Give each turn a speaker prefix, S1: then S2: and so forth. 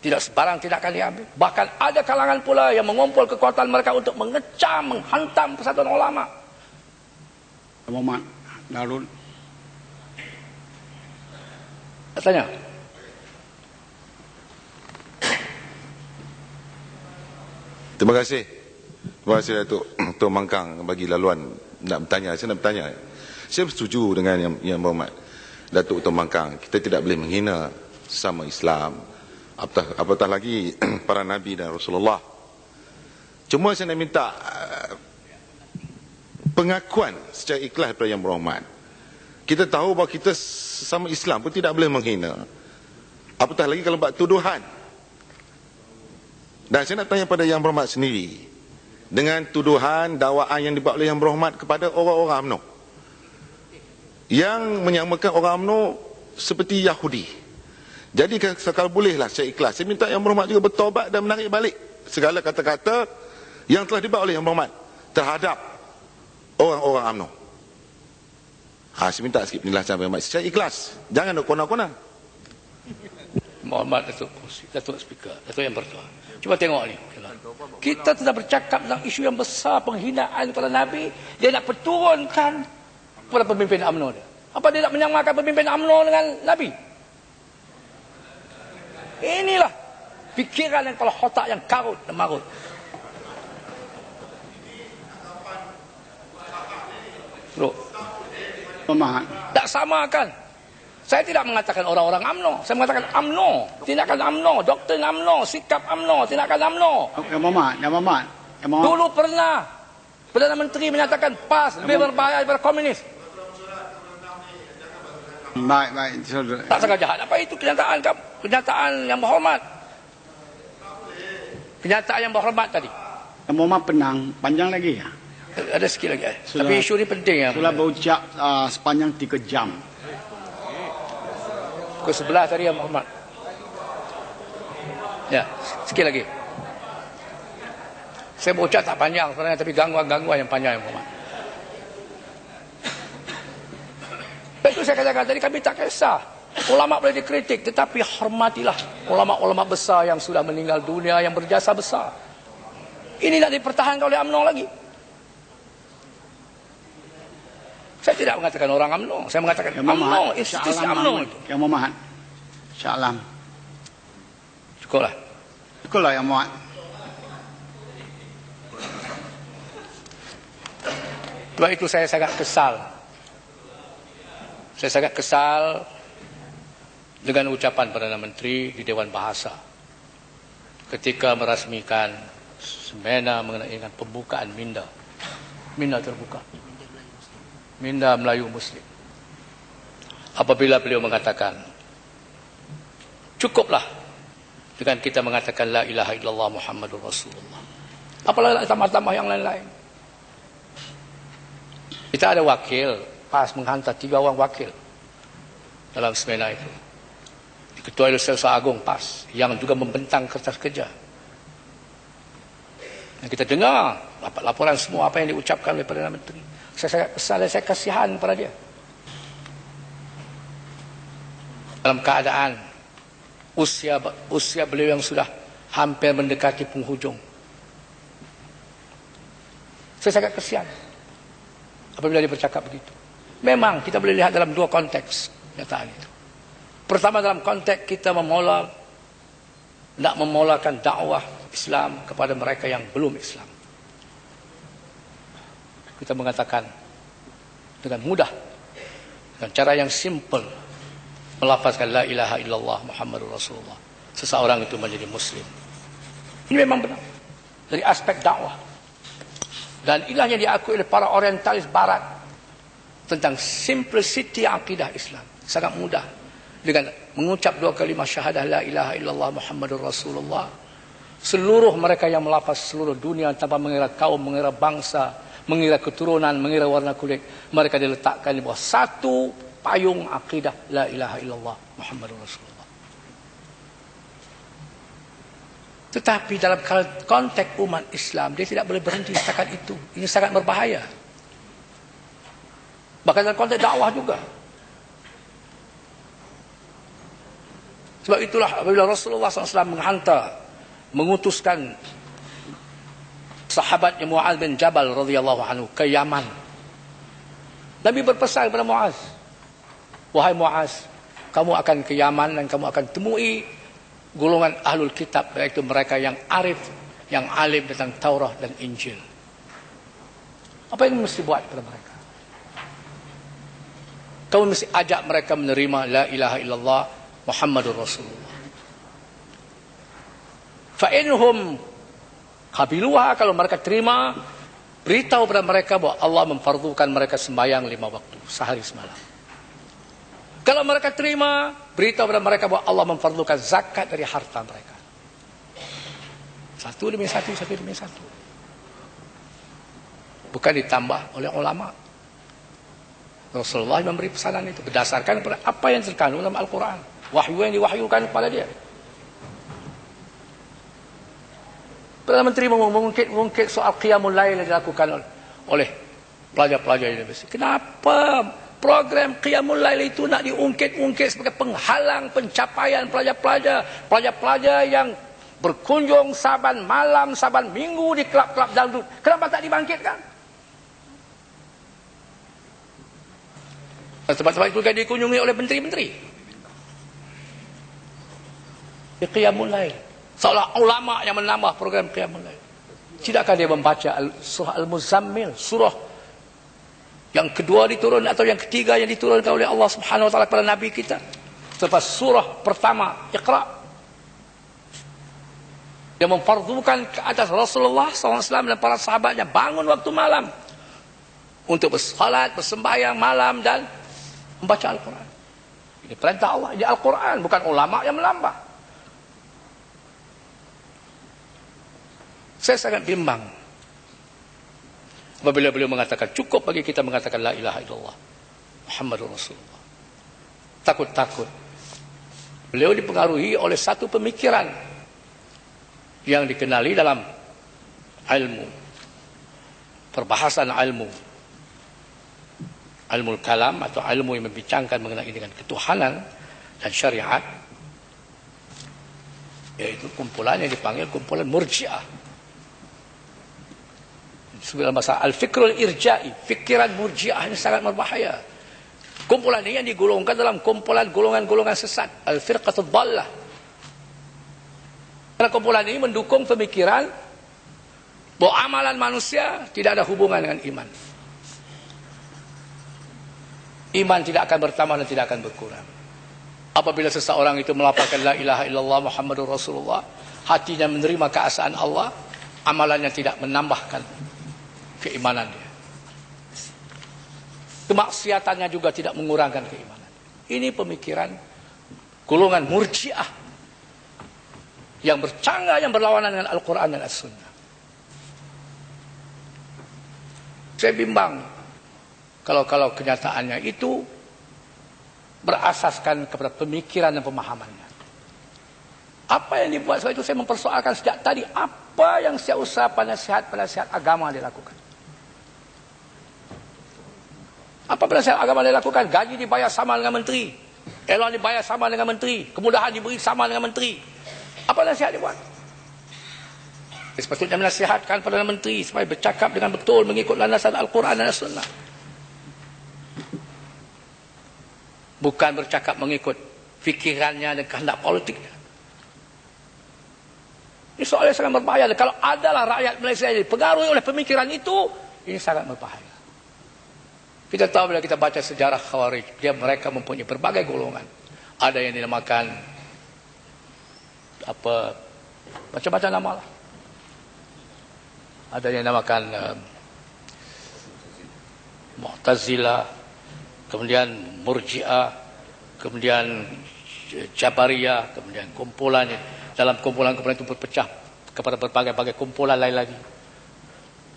S1: Tidak sebarang tidak akan diambil. Bahkan ada kalangan pula yang mengumpul kekuatan mereka untuk mengecam, menghantam persatuan ulama.
S2: Muhammad Darul
S1: Tanya.
S3: Terima kasih. Terima kasih Datuk Tok Mangkang bagi laluan nak bertanya. Saya nak bertanya. Saya setuju dengan yang, yang berhormat Datuk Tok Mangkang. Kita tidak boleh menghina sama Islam. Apatah, apatah lagi para Nabi dan Rasulullah. Cuma saya nak minta uh, pengakuan secara ikhlas daripada yang berhormat. Kita tahu bahawa kita sama Islam pun tidak boleh menghina. Apatah lagi kalau buat tuduhan. Dan saya nak tanya pada yang berhormat sendiri. Dengan tuduhan, dakwaan yang dibuat oleh yang berhormat kepada orang-orang UMNO. Yang menyamakan orang UMNO seperti Yahudi. Jadi kalau bolehlah saya ikhlas. Saya minta yang berhormat juga bertobat dan menarik balik segala kata-kata yang telah dibuat oleh yang berhormat terhadap orang-orang UMNO. Ha, saya minta sikit penjelasan yang berhormat. Saya ikhlas. Jangan nak kona-kona.
S1: Muhammad Datuk Datuk Speaker, Datuk yang bertuah. Cuba tengok ni. Kita telah bercakap tentang isu yang besar penghinaan kepada Nabi. Dia nak perturunkan kepada pemimpin UMNO dia. Apa dia nak menyamakan pemimpin UMNO dengan Nabi? Inilah fikiran yang kalau otak yang karut dan marut.
S2: Muhammad
S1: Tak samakan. Saya tidak mengatakan orang-orang UMNO. Saya mengatakan UMNO. Tindakan UMNO. Doktrin UMNO. Sikap UMNO. Tindakan UMNO.
S2: Yang Muhammad Yang Muhammad
S1: Dulu pernah Perdana Menteri menyatakan PAS lebih berbahaya daripada komunis.
S2: Baik baik saudara.
S1: Tak sangat jahat. Apa itu kenyataan kam- kenyataan yang berhormat? Kenyataan yang berhormat tadi.
S2: Yang Muhammad penang panjang lagi ya.
S1: Ada sikit lagi. Eh.
S2: Sudah-
S1: Tapi isu ni penting ya.
S2: Sudah berucap uh, sepanjang 3 jam.
S1: Ke sebelah tadi yang berhormat. Ya, sikit lagi. Saya berucap tak panjang sebenarnya tapi gangguan-gangguan yang panjang yang berhormat. Itu saya katakan tadi kami tak kisah. Ulama boleh dikritik tetapi hormatilah ulama-ulama besar yang sudah meninggal dunia yang berjasa besar. Ini nak dipertahankan oleh UMNO lagi. Saya tidak mengatakan orang UMNO. Saya mengatakan
S2: Yang
S1: UMNO, institusi UMNO itu.
S2: Yang Syah Alam.
S1: Cukuplah.
S2: Betul lah yang Muhammad.
S1: Sebab itu saya sangat kesal. Saya sangat kesal dengan ucapan Perdana Menteri di Dewan Bahasa ketika merasmikan semena mengenai dengan pembukaan minda. Minda terbuka. Minda Melayu Muslim. Apabila beliau mengatakan cukuplah dengan kita mengatakan la ilaha illallah Muhammadur Rasulullah. Apalagi tambah-tambah yang lain-lain. Kita ada wakil, PAS menghantar tiga orang wakil dalam semena itu. Ketua Ilustrasi Agung PAS yang juga membentang kertas kerja. Dan kita dengar laporan semua apa yang diucapkan oleh Perdana Menteri. Saya sangat saya kasihan kepada dia. Dalam keadaan usia usia beliau yang sudah hampir mendekati penghujung. Saya sangat kasihan apabila dia bercakap begitu. Memang kita boleh lihat dalam dua konteks nyataan itu. Pertama dalam konteks kita memula nak memulakan dakwah Islam kepada mereka yang belum Islam. Kita mengatakan dengan mudah dengan cara yang simple melafazkan la ilaha illallah Muhammadur Rasulullah. Seseorang itu menjadi muslim. Ini memang benar. Dari aspek dakwah. Dan inilah yang diakui oleh para orientalis barat tentang simplicity akidah Islam. Sangat mudah. Dengan mengucap dua kalimah syahadah la ilaha illallah Muhammadur Rasulullah. Seluruh mereka yang melafaz seluruh dunia tanpa mengira kaum, mengira bangsa, mengira keturunan, mengira warna kulit. Mereka diletakkan di bawah satu payung akidah la ilaha illallah Muhammadur Rasulullah. Tetapi dalam konteks umat Islam dia tidak boleh berhenti setakat itu. Ini sangat berbahaya. Bahkan dalam konteks dakwah juga. Sebab itulah apabila Rasulullah SAW menghantar, mengutuskan sahabatnya Muaz bin Jabal radhiyallahu anhu ke Yaman. Nabi berpesan kepada Muaz, "Wahai Muaz, kamu akan ke Yaman dan kamu akan temui golongan ahlul kitab yaitu mereka yang arif, yang alim tentang Taurat dan Injil." Apa yang mesti buat kepada mereka? Kamu mesti ajak mereka menerima la ilaha illallah Muhammadur Rasulullah. Fa inhum qabiluha kalau mereka terima beritahu kepada mereka bahawa Allah memfardukan mereka sembahyang lima waktu sehari semalam. Kalau mereka terima beritahu kepada mereka bahawa Allah memfardukan zakat dari harta mereka. Satu demi satu, satu demi satu. Bukan ditambah oleh ulama. Rasulullah memberi pesanan itu berdasarkan kepada apa yang terkandung dalam Al-Quran. Wahyu yang diwahyukan kepada dia. Perdana Menteri mengungkit-ungkit soal qiyamul lail yang dilakukan oleh pelajar-pelajar universiti. Kenapa program qiyamul lail itu nak diungkit-ungkit sebagai penghalang pencapaian pelajar-pelajar, pelajar-pelajar yang berkunjung saban malam, saban minggu di kelab-kelab dangdut. Kenapa tak dibangkitkan? Sebab-sebab itu kan dikunjungi oleh menteri-menteri. Di Qiyamul Lail. Seolah ulama yang menambah program Qiyamul Lail. Tidakkah dia membaca surah Al-Muzammil, surah yang kedua diturun atau yang ketiga yang diturunkan oleh Allah Subhanahu wa taala kepada nabi kita. Selepas surah pertama Iqra. Dia memfardukan ke atas Rasulullah SAW dan para sahabatnya bangun waktu malam untuk bersalat, bersembahyang malam dan membaca Al-Quran. Ini perintah Allah. Ini Al-Quran. Bukan ulama yang melambah. Saya sangat bimbang. Apabila beliau mengatakan, cukup bagi kita mengatakan La ilaha illallah. Muhammadur Rasulullah. Takut-takut. Beliau dipengaruhi oleh satu pemikiran yang dikenali dalam ilmu. Perbahasan ilmu ilmu kalam atau ilmu yang membincangkan mengenai dengan ketuhanan dan syariat yaitu kumpulan yang dipanggil kumpulan murjiah. Sebenarnya bahasa al-fikrul irja'i fikiran murjiah ini sangat berbahaya. Kumpulan ini yang digolongkan dalam kumpulan golongan-golongan sesat al-firqatul dhallah. Karena kumpulan ini mendukung pemikiran bahwa amalan manusia tidak ada hubungan dengan iman iman tidak akan bertambah dan tidak akan berkurang. Apabila seseorang itu melafalkan la ilaha illallah Muhammadur Rasulullah, hatinya menerima keasaan Allah, amalannya tidak menambahkan keimanan dia. Kemaksiatannya juga tidak mengurangkan keimanan. Ini pemikiran golongan murjiah yang bercanggah yang berlawanan dengan Al-Quran dan As-Sunnah. Saya bimbang kalau kalau kenyataannya itu berasaskan kepada pemikiran dan pemahamannya. Apa yang dibuat sebab itu saya mempersoalkan sejak tadi apa yang saya usah penasihat-penasihat agama dilakukan. Apa penasihat agama dilakukan? Gaji dibayar sama dengan menteri. Elon dibayar sama dengan menteri. Kemudahan diberi sama dengan menteri. Apa nasihat dibuat? Sepatutnya menasihatkan Perdana Menteri supaya bercakap dengan betul mengikut landasan Al-Quran dan As-Sunnah. Bukan bercakap mengikut fikirannya dan kehendak politiknya. Ini soalnya sangat berbahaya. Kalau adalah rakyat Malaysia yang dipengaruhi oleh pemikiran itu, ini sangat berbahaya. Kita tahu bila kita baca sejarah Khawarij, dia mereka mempunyai berbagai golongan. Ada yang dinamakan apa macam-macam nama lah. Ada yang dinamakan uh, Mu'tazilah, kemudian Murji'ah, kemudian Jabariyah, kemudian kumpulan dalam kumpulan-kumpulan itu berpecah kepada berbagai-bagai kumpulan lain lagi.